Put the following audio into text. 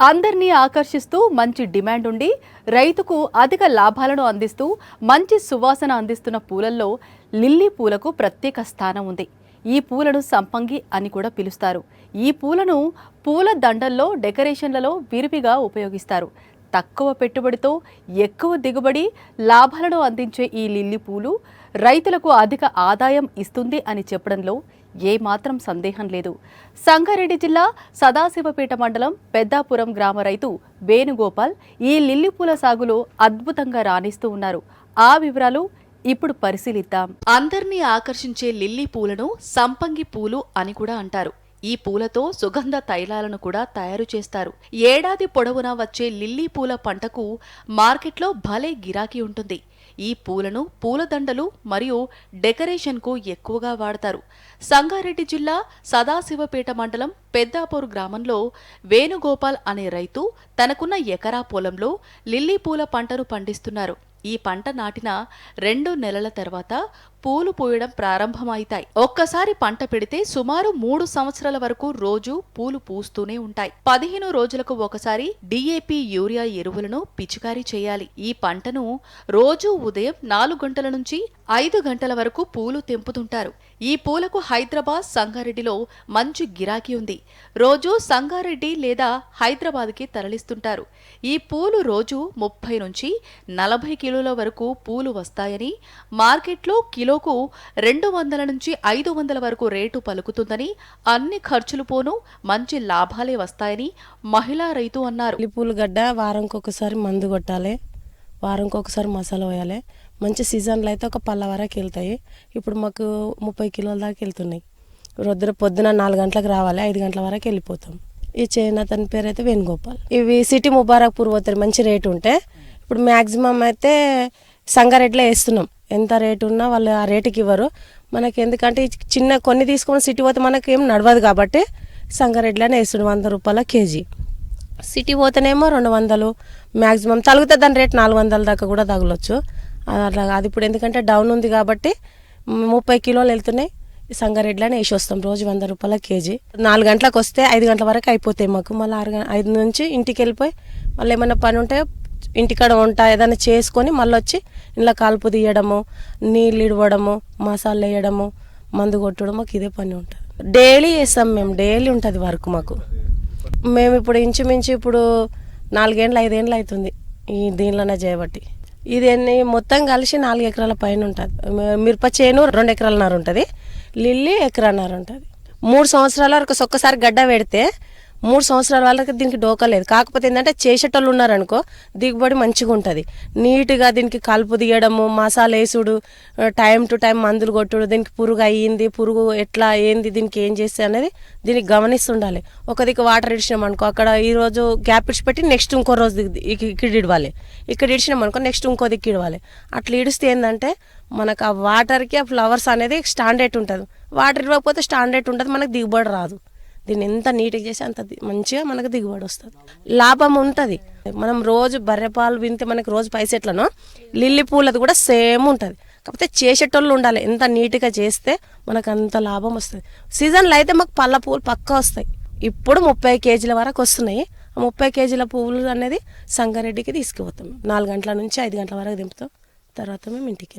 అందరినీ ఆకర్షిస్తూ మంచి డిమాండ్ ఉండి రైతుకు అధిక లాభాలను అందిస్తూ మంచి సువాసన అందిస్తున్న పూలల్లో లిల్లీ పూలకు ప్రత్యేక స్థానం ఉంది. ఈ పూలను సంపంగి అని కూడా పిలుస్తారు. ఈ పూలను పూల దండల్లో డెకరేషన్లలో విరివిగా ఉపయోగిస్తారు. తక్కువ పెట్టుబడితో ఎక్కువ దిగుబడి లాభాలను అందించే ఈ లిల్లీ పూలు రైతులకు అధిక ఆదాయం ఇస్తుంది అని చెప్పడంలో ఏమాత్రం సందేహం లేదు. సంగారెడ్డి జిల్లా సదాశివపేట మండలం పెద్దాపురం గ్రామ రైతు వేణుగోపాల్ ఈ లిల్లీ పూల సాగులో అద్భుతంగా రాణిస్తూ ఉన్నారు. ఆ వివరాలు ఇప్పుడు పరిశీలిద్దాం. అందరినీ ఆకర్షించే లిల్లీ పూలను సంపంగి పూలు అని కూడా అంటారు. ఈ పూలతో సుగంధ తైలాలను కూడా తయారు చేస్తారు. ఏడాది పొడవునా వచ్చే లిల్లీ పూల పంటకు మార్కెట్లో భలే గిరాకీ ఉంటుంది. ఈ పూలను పూలదండలు మరియు డెకరేషన్కు ఎక్కువగా వాడతారు. సంగారెడ్డి జిల్లా సదాశివపేట మండలం పెద్దాపూర్ గ్రామంలో వేణుగోపాల్ అనే రైతు తనకున్న ఎకరా పొలంలో లిల్లీ పూల పంటను పండిస్తున్నారు. ఈ పంట నాటిన రెండు నెలల తర్వాత పూలు పూయడం ప్రారంభమవుతాయి ఒక్కసారి పంట పెడితే సుమారు మూడు సంవత్సరాల వరకు రోజు పూలు పూస్తూనే ఉంటాయి. పదిహేను రోజులకు ఒకసారి డిఏపి యూరియా ఎరువులను పిచికారీ చేయాలి. ఈ పంటను రోజు ఉదయం నాలుగు గంటల నుంచి ఐదు గంటల వరకు పూలు తెంపుతుంటారు. ఈ పూలకు హైదరాబాద్ సంగారెడ్డిలో మంచి గిరాకీ ఉంది. రోజు సంగారెడ్డి లేదా హైదరాబాద్కి తరలిస్తుంటారు. ఈ పూలు రోజు ముప్పై నుంచి నలభై కిలోల వరకు పూలు వస్తాయని మార్కెట్లో కిలోకు రెండు వందల నుంచి ఐదు వందల వరకు రేటు పలుకుతుందని అన్ని ఖర్చులు పోను మంచి లాభాలే వస్తాయని మహిళా రైతు అన్నారు. లిప్పులు గడ్డ వారంకి ఒకసారి మందు కొట్టాలి వారంకి ఒకసారి మసాలా వేయాలి. మంచి సీజన్లో అయితే ఒక పళ్ళ వరకు వెళ్తాయి. ఇప్పుడు మాకు ముప్పై కిలోల దాకా వెళ్తున్నాయి. రొద్దున పొద్దున నాలుగు గంటలకు రావాలి ఐదు గంటల వరకు వెళ్ళిపోతాం. ఈ చైనా అతని పేరు అయితే వేణుగోపాల్. ఇవి సిటీ ముబారక్పూర్ పోతారు మంచి రేటు ఉంటే ఇప్పుడు మ్యాక్సిమం అయితే సంగారెడ్డిలో వేస్తున్నాం. ఎంత రేటు ఉన్నా వాళ్ళు ఆ రేటుకి ఇవ్వరు. మనకి ఎందుకంటే చిన్న కొన్ని తీసుకొని సిటీ పోతే మనకి ఏం నడవదు కాబట్టి సంగారెడ్డిలోనే వేస్తున్నాం వంద రూపాయల కేజీ. సిటీ పోతేనేమో రెండు వందలు మ్యాక్సిమం తగిలితే దాని రేట్ నాలుగు వందల దాకా కూడా తగలొచ్చు. అది అట్లా అది ఇప్పుడు ఎందుకంటే డౌన్ ఉంది కాబట్టి ముప్పై కిలోలు వెళ్తున్నాయి. సంగారెడ్డిలోనే వేసి వస్తాం రోజు వంద రూపాయల కేజీ. నాలుగు గంటలకు వస్తే ఐదు గంటల వరకు అయిపోతాయి మాకు. మళ్ళీ ఆరు ఐదు నుంచి ఇంటికి వెళ్ళిపోయి మళ్ళీ ఏమైనా పని ఉంటే ఇంటికాడ వంట ఏదైనా చేసుకొని మళ్ళీ వచ్చి ఇంట్లో కాల్పు తీయడము నీళ్ళు ఇడవడము మసాలా వేయడము మందు కొట్టడం మాకు ఇదే పని ఉంటుంది. డైలీ చేస్తాం మేము డైలీ ఉంటుంది వర్క్ మాకు. మేము ఇప్పుడు ఇంచుమించు ఇప్పుడు నాలుగేండ్లు ఐదేండ్లు అవుతుంది ఈ దీనిలోనే చేయబట్టి ఇది మొత్తం కలిసి నాలుగు ఎకరాల పైన ఉంటుంది. మిరప చేను రెండు ఎకరాలన్నర ఉంటుంది. లిల్లీ ఎకరాన్నర ఉంటుంది. మూడు సంవత్సరాల వరకు ఒక్కసారి గడ్డ పెడితే మూడు సంవత్సరాల వాళ్ళకి దీనికి డోకా లేదు. కాకపోతే ఏంటంటే చేసేటోళ్ళు ఉన్నారనుకో దిగుబడి మంచిగా ఉంటుంది. నీట్గా దీనికి కలుపు తీయడము మసాలా వేసుడు టైం టు టైం మందులు కొట్టుడు దీనికి పురుగు అయ్యింది పురుగు ఎట్లా ఏంది దీనికి ఏం చేస్తే అనేది దీనికి గమనిస్తుండాలి. ఒక దిక్కు వాటర్ ఇడిచినాం అనుకో అక్కడ ఈరోజు గ్యాప్ ఇడిచిపెట్టి నెక్స్ట్ ఇంకో రోజు ఇక్కడ ఇడవాలి. ఇక్కడ ఇడిచినాం అనుకో నెక్స్ట్ ఇంకో దిక్కు ఇడవాలి. అట్లా ఇడిస్తే ఏంటంటే మనకు ఆ వాటర్కి ఆ ఫ్లవర్స్ అనేది స్టాండర్డ్ ఉంటుంది. వాటర్ ఇవ్వకపోతే స్టాండర్డ్ ఉంటుంది మనకు దిగుబడి రాదు. దీన్ని ఎంత నీట్గా చేసి అంత మంచిగా మనకు దిగుబడి వస్తుంది. లాభం ఉంటుంది. మనం రోజు బర్రెపాలు వింటే మనకు రోజు పైసెట్లను లిల్లీ పూలది కూడా సేమ్ ఉంటుంది. కాకపోతే చేసేటోళ్ళు ఉండాలి. ఎంత నీట్గా చేస్తే మనకు అంత లాభం వస్తుంది. సీజన్లో అయితే మాకు పళ్ళ పూలు పక్కా వస్తాయి. ఇప్పుడు ముప్పై కేజీల వరకు వస్తున్నాయి. ఆ ముప్పై కేజీల పువ్వులు అనేది సంగారెడ్డికి తీసుకుపోతాం. నాలుగు గంటల నుంచి ఐదు గంటల వరకు దింపుతాం. తర్వాత మేము ఇంటికి వెళ్ళిపోతాం